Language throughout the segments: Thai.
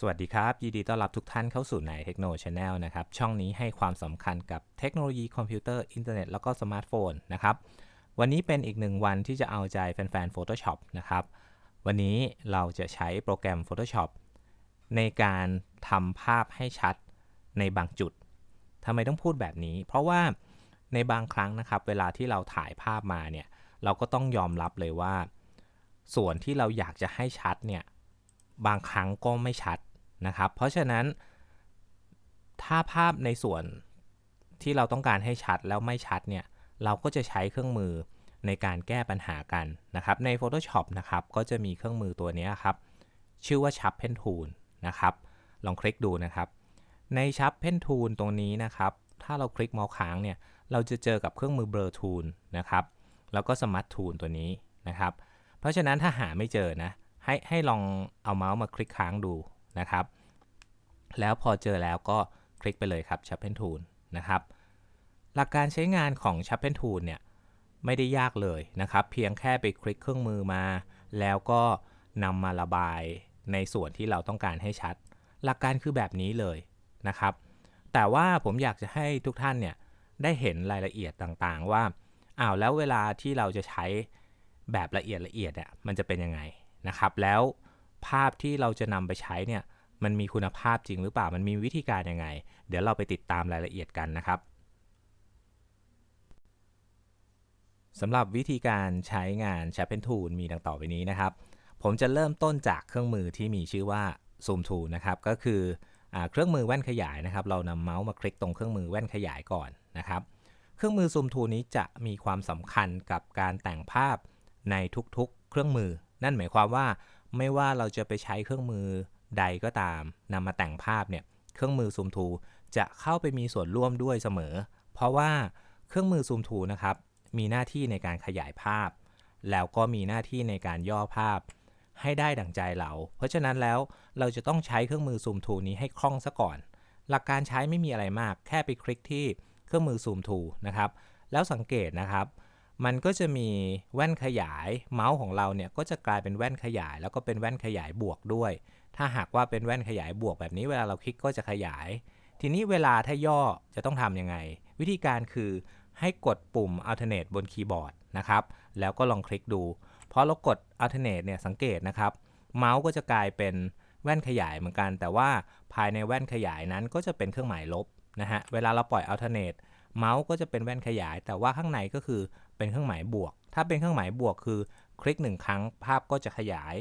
สวัสดีครับ ยินดีต้อนรับทุกท่านเข้าสู่ในเทคโนโลยีชาแนลนะครับ ช่องนี้ให้ความสำคัญกับเทคโนโลยีคอมพิวเตอร์ อินเทอร์เน็ต แล้วก็สมาร์ทโฟนนะครับ วันนี้เป็นอีกหนึ่งวันที่จะเอาใจแฟนๆ Photoshop นะครับ วันนี้เราจะใช้โปรแกรม Photoshop ในการทำภาพให้ชัดในบางจุดทำไมต้องพูดแบบนี้ เพราะว่าในบางครั้งนะครับ เวลาที่เราถ่ายภาพมาเนี่ย เราก็ต้องยอมรับเลยว่า ส่วนที่เราอยากจะให้ชัดเนี่ย บางครั้งก็ไม่ชัด นะครับ เพราะฉะนั้น ถ้าภาพในส่วนที่เราต้องการให้ชัดแล้วไม่ชัดเนี่ย เราก็จะใช้เครื่องมือในการแก้ปัญหากันนะครับ ใน Photoshop นะครับ ก็จะมีเครื่องมือตัวนี้ครับ ชื่อว่า Sharpen Tool นะครับ ลองคลิกดูนะครับ ใน Sharpen Tool ตรงนี้นะครับ ถ้าเราคลิกเมาส์ค้างเนี่ย เราจะเจอกับเครื่องมือ Blur Tool นะครับ แล้วก็ Smart Tool ตัวนี้นะครับ เพราะฉะนั้นถ้าหาไม่เจอนะ ให้ให้ลองเอาเมาส์มาคลิกค้างดู นะครับ แล้วพอเจอแล้วก็คลิกไปเลยครับ Sharpen Tool นะครับ หลักการใช้งานของ Sharpen Tool เนี่ยไม่ได้ยากเลยนะครับ เพียงแค่ไปคลิกเครื่องมือมา แล้วก็นำมาระบายในส่วนที่เราต้องการให้ชัด หลักการคือแบบนี้เลยนะครับ แต่ว่าผมอยากจะให้ทุกท่านเนี่ยได้เห็นรายละเอียดต่างๆ ว่าอ้าวแล้วเวลาที่เราจะใช้แบบละเอียดละเอียดเนี่ยมันจะเป็นยังไงนะครับ แล้ว ภาพที่เราจะนำไปใช้เนี่ยมันมีคุณภาพจริงหรือเปล่า มันมีวิธีการยังไง เดี๋ยวเราไปติดตามรายละเอียดกันนะครับสำหรับวิธีการใช้งาน Sharpen Tool มีดังต่อไปนี้นะครับ ผมจะเริ่มต้นจากเครื่องมือที่มีชื่อว่า Zoom Tool นะครับ ก็คืออเครื่องมือแว่นขยายนะครับ เรานำเมาส์มาคลิกตรงเครื่องมือแว่นขยายก่อนนะครับ เครื่องมือ Zoom Tool นี้จะมีความสำคัญกับการแต่งภาพในทุกๆ เครื่องมือ นั่นหมายความว่า ไม่ว่าเราจะไปใช้เครื่องมือใดก็ตามนำมาแต่งภาพเนี่ยเครื่องมือ Zoom Tool จะเข้าไปมีส่วนร่วมด้วยเสมอ เพราะว่าเครื่องมือ Zoom Tool นะครับมีหน้าที่ในการขยายภาพ แล้วก็มีหน้าที่ในการย่อภาพ ให้ได้ดั่งใจเรา เพราะฉะนั้นแล้วเราจะต้องใช้เครื่องมือ Zoom Tool นี้ให้คล่องซะก่อน หลักการใช้ไม่มีอะไรมาก แค่ไปคลิกที่เครื่องมือ Zoom Tool นะครับแล้วสังเกตนะครับ มันก็จะมีแว่นขยายเมาส์ของเราเนี่ยก็จะกลายเป็นแว่นขยาย แล้วก็เป็นแว่นขยายบวกด้วย ถ้าหากว่าเป็นแว่นขยายบวกแบบนี้เวลาเราคลิกก็จะขยาย ทีนี้เวลาถ้าย่อจะต้องทำยังไง วิธีการคือให้กดปุ่ม alternate บนคีย์บอร์ดนะครับ แล้วก็ลองคลิกดูพอเรากด alternate เนี่ยสังเกตนะครับ เมาส์ก็จะกลายเป็นแว่นขยายเหมือนกัน แต่ว่าภายในแว่นขยายนั้นก็จะเป็นเครื่องหมายลบนะฮะเวลาเราปล่อย alternate เมาส์ก็จะเป็นแว่นขยาย แต่ว่าข้างในก็คือเป็นเครื่องหมายบวก ถ้าเป็นเครื่องหมายบวกคือคลิก 1 ครั้งภาพก็จะขยาย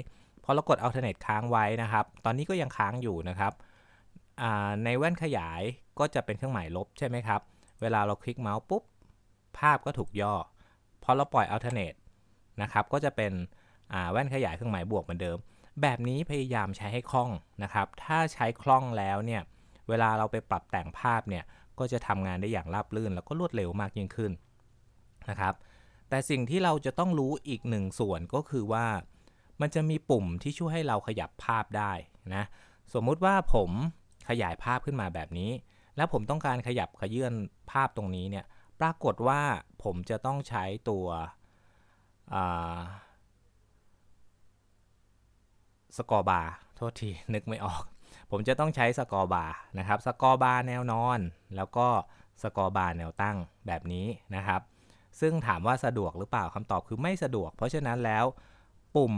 พอเรากด alternate ค้างไว้นะครับ ตอนนี้ก็ยังค้างอยู่นะครับในแว่นขยายก็จะเป็นเครื่องหมายลบใช่ไหมครับ เวลาเราคลิกเมาส์ปุ๊บ ภาพก็ถูกย่อ พอเราปล่อย alternate นะครับ ก็จะเป็นแว่นขยายเครื่องหมายบวกเหมือนเดิม แบบนี้พยายามใช้ให้คล่องนะครับ ถ้าใช้คล่องแล้วเนี่ย เวลาเราไปปรับแต่งภาพเนี่ย ก็จะทำงานได้อย่างราบรื่น แล้วก็รวดเร็วมากยิ่งขึ้นนะครับ แต่สิ่งที่เราจะต้องรู้อีกหนึ่งส่วนก็คือว่า มันจะมีปุ่มที่ช่วยให้เราขยับภาพได้นะ สมมุติว่าผมขยายภาพขึ้นมาแบบนี้ แล้วผมต้องการขยับขยื่นภาพตรงนี้เนี่ย ปรากฏว่าผมจะต้องใช้ตัวสกอร์บาร์โทษที นึกไม่ออก ผมจะต้องใช้สกอร์บาร์นะครับสกอร์บาร์แนวนอน แล้วก็สกอร์บาร์แนวตั้งแบบนี้นะครับ ซึ่งถามว่าสะดวกหรือเปล่าคำตอบคือไม่สะดวก เพราะฉะนั้นแล้วปุ่ม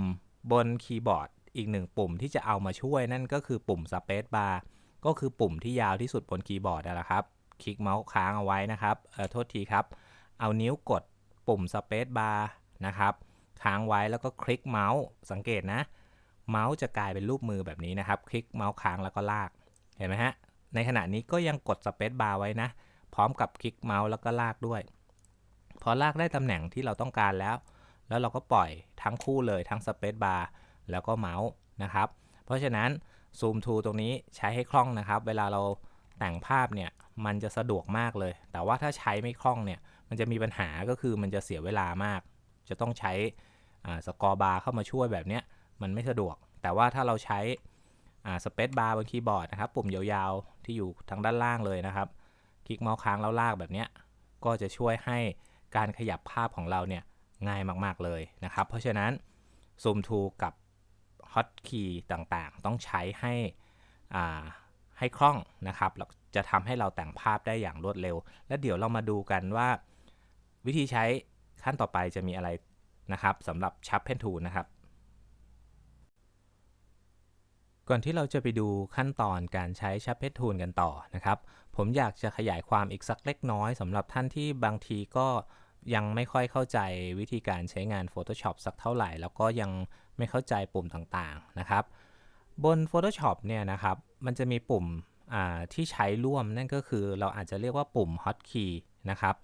บนคีย์บอร์ดอีกหนึ่งปุ่มที่จะเอามาช่วยนั่นก็คือปุ่ม Space Bar ก็คือปุ่มที่ยาวที่สุดบนคีย์บอร์ดนั่นแหละครับ คลิกเมาส์ค้างเอาไว้นะครับ เออโทษทีครับ เอานิ้วกดปุ่ม Space Bar นะครับ ค้างไว้แล้วก็คลิกเมาส์สังเกตนะ เมาส์จะกลายเป็นรูปมือแบบนี้นะครับ คลิกเมาส์ค้างแล้วก็ลาก เห็นไหมฮะ ในขณะนี้ก็ยังกด Space Bar ไว้นะ พร้อมกับคลิกเมาส์แล้วก็ลากด้วย พอลากได้ตำแหน่งที่เราต้องการแล้ว แล้วเราก็ปล่อยทั้งคู่เลยทั้ง Space Bar แล้วก็เมาส์นะครับ เพราะฉะนั้น Zoom Tool ตรงนี้ใช้ให้คล่องนะครับ เวลาเราแต่งภาพเนี่ยมันจะสะดวกมากเลย แต่ว่าถ้าใช้ไม่คล่องเนี่ยมันจะมีปัญหาก็คือมันจะเสียเวลามาก จะต้องใช้สกอร์บาร์เข้ามาช่วยแบบนี้ มันไม่สะดวก แต่ว่าถ้าเราใช้สเปซบาร์บนคีย์บอร์ดนะครับ ปุ่มยาวๆ ที่อยู่ทางด้านล่างเลยนะครับ คลิกเมาส์ค้างแล้วลากแบบนี้ก็จะช่วยให้การขยับภาพของเราเนี่ยง่ายมากๆเลยนะครับ เพราะฉะนั้น Zoom Tool กับฮอตคีย์ต่างๆ ต้องใช้ให้ให้คล่องนะครับจะทำให้เราแต่งภาพได้อย่างรวดเร็ว และเดี๋ยวเรามาดูกันว่า วิธีใช้ขั้นต่อไปจะมีอะไรนะครับสำหรับ Sharpen Tool นะครับ ก่อนที่เราจะไปดูขั้นตอนการใช้ Sharpen Tool กันต่อนะครับ ผมอยากจะขยายความอีกสักเล็กน้อยสำหรับท่านที่บางทีก็ยังไม่ค่อยเข้าใจวิธีการใช้งาน Photoshop สักเท่าไหร่ แล้วก็ยังไม่เข้าใจปุ่มต่างๆนะครับ บน Photoshop เนี่ยนะครับ มันจะมีปุ่มที่ใช้ร่วมนั่นก็คือเราอาจจะเรียกว่าปุ่ม Hotkey นะครับ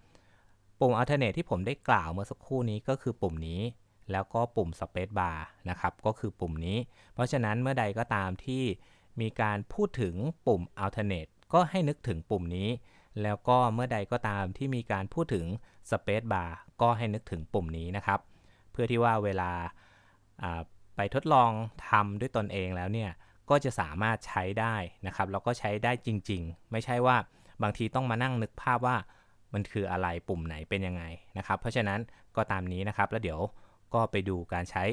ปุ่ม Alternate ที่ผมได้กล่าวเมื่อสักครู่นี้ก็คือปุ่มนี้ แล้วก็ปุ่ม Space Bar นะครับ ก็คือปุ่มนี้ เพราะฉะนั้นเมื่อใดก็ตามที่มีการพูดถึงปุ่ม Alternate ก็ให้นึกถึงปุ่มนี้ แล้วก็เมื่อใดก็ตามที่มีการพูดถึง Space Bar ก็ให้นึกถึงปุ่มนี้นะครับ เพื่อที่ว่าเวลาไปทดลองทำด้วยตนเองแล้วเนี่ย ก็จะสามารถใช้ได้นะครับ แล้วก็ใช้ได้จริง ๆ ไม่ใช่ว่าบางทีต้องมานั่งนึกภาพว่ามันคืออะไรปุ่มไหนเป็นยังไงนะครับ เพราะฉะนั้นก็ตามนี้นะครับแล้วเดี๋ยว ก็ไปดูการใช้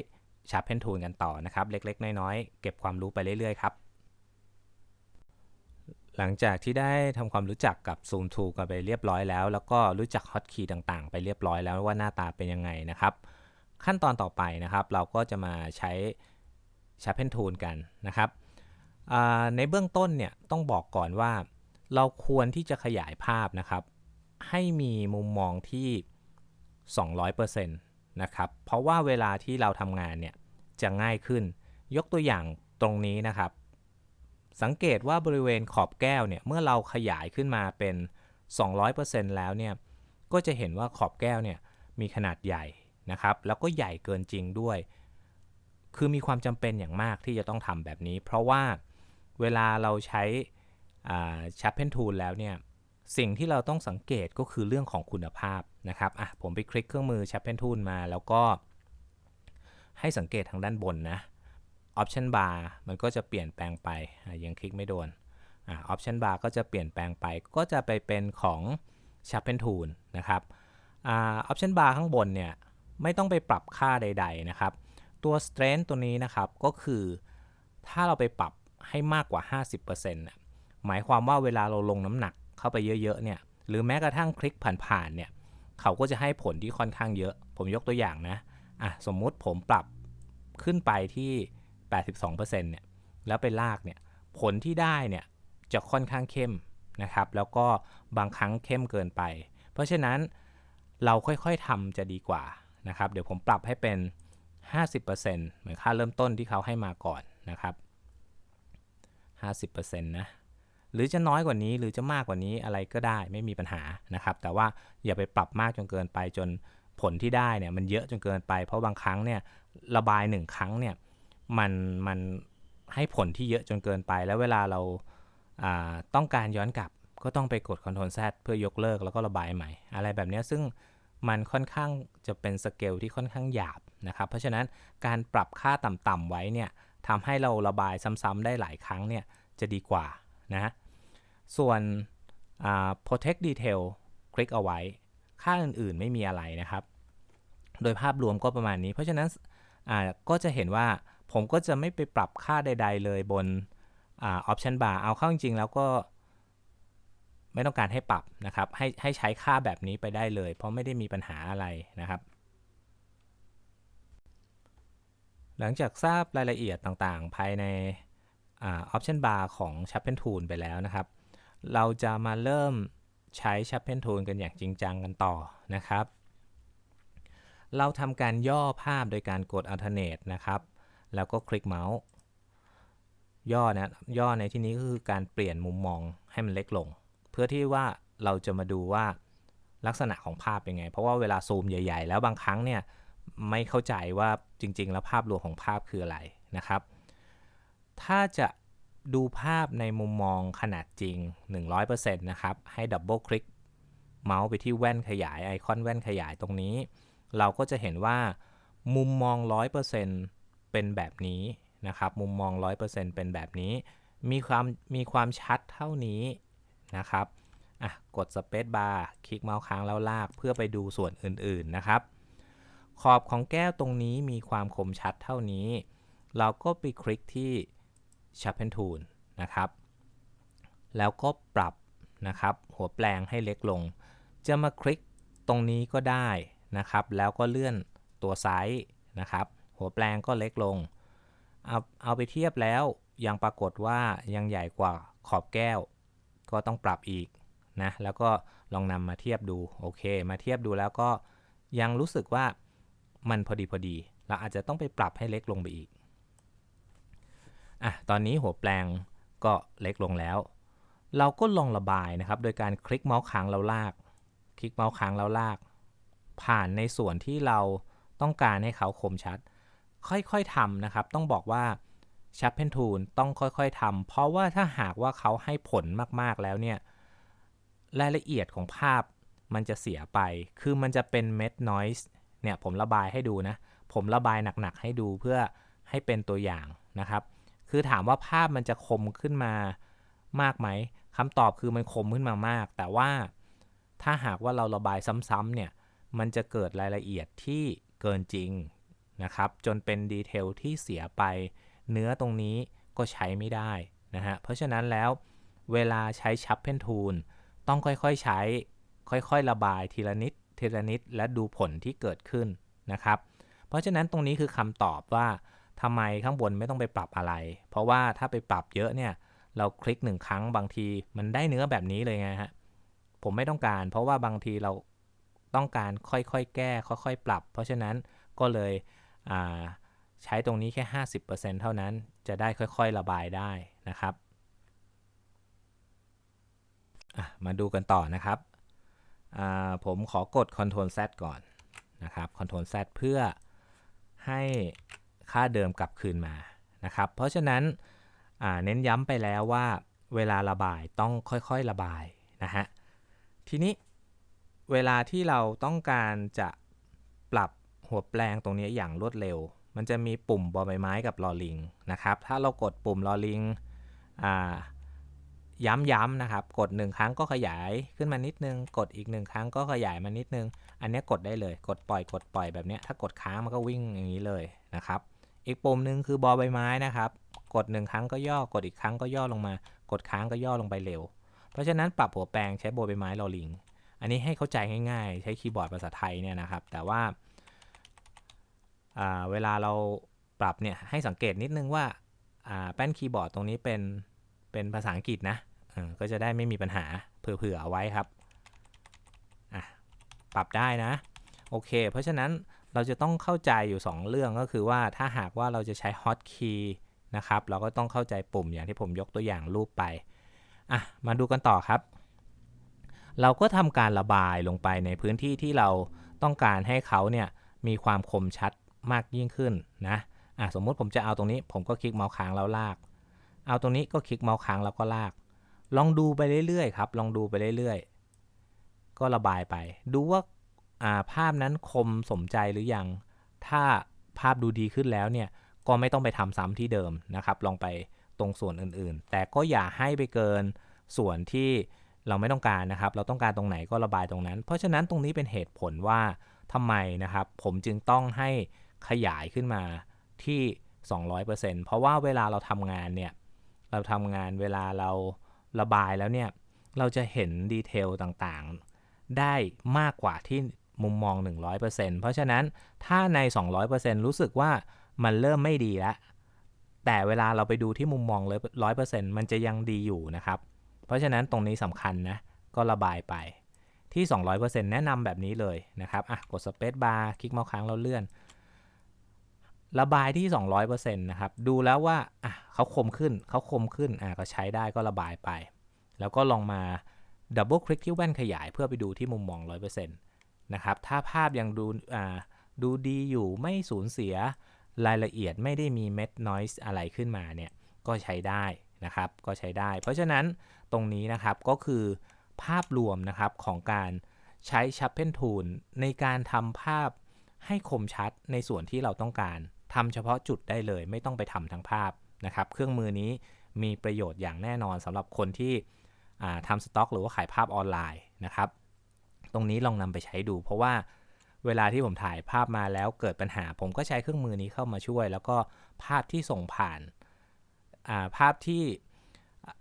Sharpen Tool กันต่อนะครับ เล็กๆ น้อยๆ เก็บความรู้ไปเรื่อยๆ ครับ หลังจากที่ได้ทำความรู้จักกับ Zoom Tool กันไปเรียบร้อยแล้ว แล้วก็รู้จัก Hotkey ต่างๆ ไปเรียบร้อยแล้วว่าหน้าตาเป็นยังไงนะครับ ขั้นตอนต่อไปนะครับ เราก็จะมาใช้ Sharpen Tool กันนะครับ ในเบื้องต้นเนี่ยต้องบอกก่อนว่า เราควรที่จะขยายภาพนะครับ ให้มีมุมมองที่ 200%น นะครับ เพราะว่าเวลาที่เราทำงานเนี่ยจะง่ายขึ้น ยกตัวอย่างตรงนี้นะครับ สังเกตว่าบริเวณขอบแก้วเนี่ยเมื่อเราขยายขึ้นมาเป็น 200%แล้วเนี่ยก็จะเห็นว่าขอบแก้วเนี่ยมีขนาดใหญ่นะครับ แล้วก็ใหญ่เกินจริงด้วย คือมีความจำเป็นอย่างมากที่จะต้องทำแบบนี้ เพราะว่าเวลาเราใช้ Sharpen Tool แล้วเนี่ยสิ่งที่เราต้องสังเกตก็คือเรื่องของคุณภาพ นะครับอะผมไปคลิกเครื่องมือ Sharpen Tool มา แล้วก็ให้สังเกตทางด้านบนนะ Option Bar มันก็จะเปลี่ยนแปลงไปยังคลิกไม่โดนอะ Option Bar ก็จะเปลี่ยนแปลงไป ก็จะไปเป็นของ Sharpen Tool นะครับอ่า Option Bar ข้างบนเนี่ยไม่ต้องไปปรับค่าใด ๆ นะครับ ตัว Strength ตัวนี้นะครับ ก็คือถ้าเราไปปรับให้มากกว่า 50%หมายความว่าเวลาเราลงน้ำหนักเข้าไปเยอะ ๆ เนี่ย หรือแม้กระทั่งคลิกผ่าน ๆ เนี่ย เขาก็จะให้ผลที่ค่อนข้างเยอะ ผมยกตัวอย่างนะอะสมมุติผมปรับขึ้นไปที่ 82%เนี่ยแล้วไปลากเนี่ยผลที่ได้เนี่ยจะค่อนข้างเข้มนะครับ แล้วก็บางครั้งเข้มเกินไป เพราะฉะนั้นเราค่อยๆทำจะดีกว่านะครับ เดี๋ยวผมปรับให้เป็น 50%เหมือนค่าเริ่มต้นที่เขาให้มาก่อนนะครับ 50%นะ หรือจะน้อยกว่านี้หรือจะมากกว่านี้อะไรก็ได้ไม่มีปัญหานะครับ แต่ว่าอย่าไปปรับมากจนเกินไปจนผลที่ได้เนี่ยมันเยอะจนเกินไป เพราะบางครั้งเนี่ยระบายหนึ่งครั้งเนี่ยมันมันให้ผลที่เยอะจนเกินไป แล้วเวลาเราต้องการย้อนกลับก็ต้องไปกด Ctrl Z เพื่อยกเลิกแล้วก็ระบายใหม่ อะไรแบบนี้ซึ่งมันค่อนข้างจะเป็นสเกลที่ค่อนข้างหยาบนะครับ เพราะฉะนั้นการปรับค่าต่ำๆไว้เนี่ยทำให้เราระบายซ้ำๆได้หลายครั้งเนี่ยจะดีกว่านะ ส่วน protect detail คลิกเอาไว้ ค่าอื่นๆไม่มีอะไรนะครับ โดยภาพรวมก็ประมาณนี้ เพราะฉะนั้นก็จะเห็นว่าผมก็จะไม่ไปปรับค่าใด ๆ เลยบนออปชันบาร์เอาเข้าจริงๆ แล้วก็ไม่ต้องการให้ปรับนะครับ ให้ให้ใช้ค่าแบบนี้ไปได้เลย เพราะไม่ได้มีปัญหาอะไรนะครับ หลังจากทราบรายละเอียดต่างๆ ภายในออปชันบาร์ของ Sharpen Tool ไปแล้วนะครับ เราจะมาเริ่มใช้ Sharpen Tool กันอย่างจริงจังกันต่อนะครับ เราทำการย่อภาพโดยการกด Alternate นะครับ แล้วก็คลิกเมาส์ ย่อนะย่อในที่นี้ก็คือการเปลี่ยนมุมมองให้มันเล็กลง เพื่อที่ว่าเราจะมาดูว่าลักษณะของภาพเป็นไง เพราะว่าเวลาซูมใหญ่ ๆ แล้วบางครั้งเนี่ยไม่เข้าใจว่าจริง ๆ แล้วภาพรวมของภาพคืออะไรนะครับ ถ้าจะ ดูภาพในมุมมองขนาดจริง 100%นะครับ ให้ดับเบิลคลิกเมาส์ไปที่แว่นขยายไอคอนแว่นขยายตรงนี้ เราก็จะเห็นว่ามุมมอง 100%เป็นแบบนี้นะครับ มุมมอง 100%เป็นแบบนี้ มีความมีความชัดเท่านี้นะครับอะกดสเปซบาร์คลิกเมาส์ค้างแล้วลากเพื่อไปดูส่วนอื่นๆนะครับ ขอบของแก้วตรงนี้มีความคมชัดเท่านี้ เราก็ไปคลิกที่ Sharpen Tool นะครับ แล้วก็ปรับนะครับหัวแปลงให้เล็กลง จะมาคลิกตรงนี้ก็ได้นะครับ แล้วก็เลื่อนตัวไซส์นะครับ หัวแปลงก็เล็กลง เอาเอาไปเทียบแล้วยังปรากฏว่ายังใหญ่กว่าขอบแก้ว ก็ต้องปรับอีกนะ แล้วก็ลองนำมาเทียบดู โอเค มาเทียบดูแล้วก็ยังรู้สึกว่ามันพอดีพอดี เราอาจจะต้องไปปรับให้เล็กลงไปอีก อะตอนนี้หัวแปลงก็เล็กลงแล้ว เราก็ลองระบายนะครับ โดยการคลิกเมาส์ค้างแล้วลาก คลิกเมาส์ค้างแล้วลาก ผ่านในส่วนที่เราต้องการให้เขาคมชัด ค่อยๆทำนะครับ ต้องบอกว่า Sharpen Tool ต้องค่อยๆทำเพราะว่าถ้าหากว่าเขาให้ผลมากๆแล้วเนี่ย รายละเอียดของภาพมันจะเสียไป คือมันจะเป็นเม็ด noise เนี่ยผมระบายให้ดูนะ ผมระบายหนักๆให้ดูเพื่อให้เป็นตัวอย่างนะครับ คือถามว่าภาพมันจะคมขึ้นมามากไหมคำตอบคือมันคมขึ้นมามาก แต่ว่าถ้าหากว่าเราระบายซ้ำๆเนี่ยมันจะเกิดรายละเอียดที่เกินจริงนะครับ จนเป็นดีเทลที่เสียไปเนื้อตรงนี้ก็ใช้ไม่ได้นะฮะเพราะฉะนั้นแล้วเวลาใช้ Sharpen Tool ต้องค่อยๆใช้ ค่อยๆ ระบายทีละนิดทีละนิดและดูผลที่เกิดขึ้นนะครับ เพราะฉะนั้นตรงนี้คือคำตอบว่า ทำไมข้างบนไม่ต้องไปปรับอะไร เพราะว่าถ้าไปปรับเยอะเนี่ยเราคลิกหนึ่งครั้งบางทีมันได้เนื้อแบบนี้เลยไงฮะผมไม่ต้องการ เพราะว่าบางทีเราต้องการค่อยๆแก้ ค่อยๆ ปรับ เพราะฉะนั้นก็เลยใช้ตรงนี้แค่ 50%เท่านั้นจะได้ค่อยๆระบายได้นะครับมาดูกันต่อนะครับ ผมขอกด Ctrl Z ก่อนนะครับ Ctrl Z เพื่อให้ ค่าเดิมกลับคืนมานะครับ เพราะฉะนั้นเน้นย้ำไปแล้วว่าเวลาระบายต้องค่อยๆระบายนะฮะ ทีนี้เวลาที่เราต้องการจะปรับหัวแปลงตรงนี้อย่างรวดเร็ว มันจะมีปุ่มบอใบไม้กับลอลิงนะครับ ถ้าเรากดปุ่มลอลิงย้ำๆนะครับ กด 1 ครั้งก็ขยายขึ้นมานิดนึง กดอีก 1 ครั้งก็ขยายมานิดนึง อันนี้กดได้เลย กดปล่อย กดปล่อยแบบนี้ ถ้ากดค้างมันก็วิ่งอย่างนี้เลยนะครับ อีกปุ่มหนึ่งคือบอใบไม้นะครับ กด 1 ครั้งก็ย่อกดอีกครั้งก็ย่อลงมา กดค้างก็ย่อลงไปเร็ว เพราะฉะนั้นปรับหัวแปลงใช้บอใบไม้ลอลิง อันนี้ให้เข้าใจง่ายๆ ใช้คีย์บอร์ดภาษาไทยเนี่ยนะครับ แต่ว่าเวลาเราปรับเนี่ยให้สังเกตนิดนึงว่าแป้นคีย์บอร์ดตรงนี้เป็นเป็นภาษาอังกฤษนะก็จะได้ไม่มีปัญหาเผื่อๆเอาไว้ครับปรับได้นะ โอเค เพราะฉะนั้น เราจะต้องเข้าใจอยู่ 2 เรื่องก็คือว่าถ้าหากว่าเราจะใช้ Hot Key นะครับ เราก็ต้องเข้าใจปุ่มอย่างที่ผมยกตัวอย่างรูปไป อะ มาดูกันต่อครับ เราก็ทำการระบายลงไปในพื้นที่ที่เราต้องการให้เขาเนี่ยมีความคมชัดมากยิ่งขึ้นนะอะสมมุติผมจะเอาตรงนี้ ผมก็คลิกเมาส์ค้างแล้วลาก เอาตรงนี้ก็คลิกเมาส์ค้างแล้วก็ลาก ลองดูไปเรื่อยๆครับ ลองดูไปเรื่อยๆ ก็ระบายไป ดูว่า ภาพนั้นคมสมใจหรือยัง ถ้าภาพดูดีขึ้นแล้วเนี่ย ก็ไม่ต้องไปทำซ้ำที่เดิมนะครับ ลองไปตรงส่วนอื่นๆ แต่ก็อย่าให้ไปเกินส่วนที่เราไม่ต้องการนะครับ เราต้องการตรงไหนก็ระบายตรงนั้น เพราะฉะนั้นตรงนี้เป็นเหตุผลว่าทำไมนะครับ ผมจึงต้องให้ขยายขึ้นมาที่ 200%เพราะว่าเวลาเราทำงานเนี่ย เราทำงานเวลาเราระบายแล้วเนี่ย เราจะเห็นดีเทลต่างๆ ได้มากกว่าที่ มุมมอง 100%เพราะฉะนั้นถ้าใน 200%รู้สึกว่ามันเริ่มไม่ดีแล้ว แต่เวลาเราไปดูที่มุมมองเลย100%มันจะยังดีอยู่นะครับ เพราะฉะนั้นตรงนี้สำคัญนะ ก็ระบายไปที่ 200%แนะนำแบบนี้เลยนะครับอะกดสเปซบาร์คลิกเมาส์ค้างแล้วเลื่อน ระบายที่ 200%นะครับ ดูแล้วว่าอะเขาคมขึ้นเขาคมขึ้นอ่าก็ใช้ได้ก็ระบายไป แล้วก็ลองมาดับเบิลคลิกที่แว่นขยายเพื่อไปดูที่มุมมอง 100% นะครับ ถ้าภาพยังดูดูดีอยู่ไม่สูญเสียรายละเอียดไม่ได้มีเม็ดนอยส์อะไรขึ้นมาเนี่ยก็ใช้ได้นะครับก็ใช้ได้ เพราะฉะนั้นตรงนี้นะครับก็คือภาพรวมนะครับของการใช้ Sharpen Tool ในการทำภาพให้คมชัดในส่วนที่เราต้องการทำเฉพาะจุดได้เลย ไม่ต้องไปทำทั้งภาพนะครับ เครื่องมือนี้มีประโยชน์อย่างแน่นอนสำหรับคนที่ทำสต็อก หรือว่าขายภาพออนไลน์นะครับ ตรงนี้ลองนำไปใช้ดู เพราะว่าเวลาที่ผมถ่ายภาพมาแล้วเกิดปัญหา ผมก็ใช้เครื่องมือนี้เข้ามาช่วย แล้วก็ภาพที่ส่งผ่านภาพที่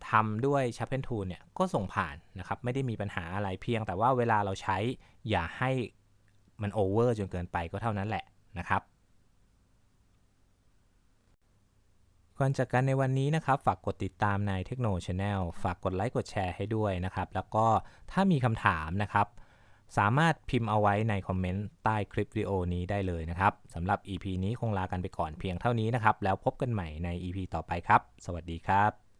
ทำด้วย Sharpen Tool เนี่ยก็ส่งผ่านนะครับ ไม่ได้มีปัญหาอะไรเพียง แต่ว่าเวลาเราใช้อย่าให้มันโอเวอร์จนเกินไปก็เท่านั้นแหละนะครับก่อนจากกันในวันนี้นะครับ ฝากกดติดตามในเทคโน Channel ฝากกดไลค์กดแชร์ให้ด้วยนะครับ แล้วก็ถ้ามีคำถามนะครับ สามารถพิมพ์เอาไว้ในคอมเมนต์ใต้คลิปวิดีโอนี้ได้เลยนะครับสำหรับ EP นี้คงลากันไปก่อนเพียงเท่านี้นะครับ แล้วพบกันใหม่ใน EP ต่อไปครับ สวัสดีครับ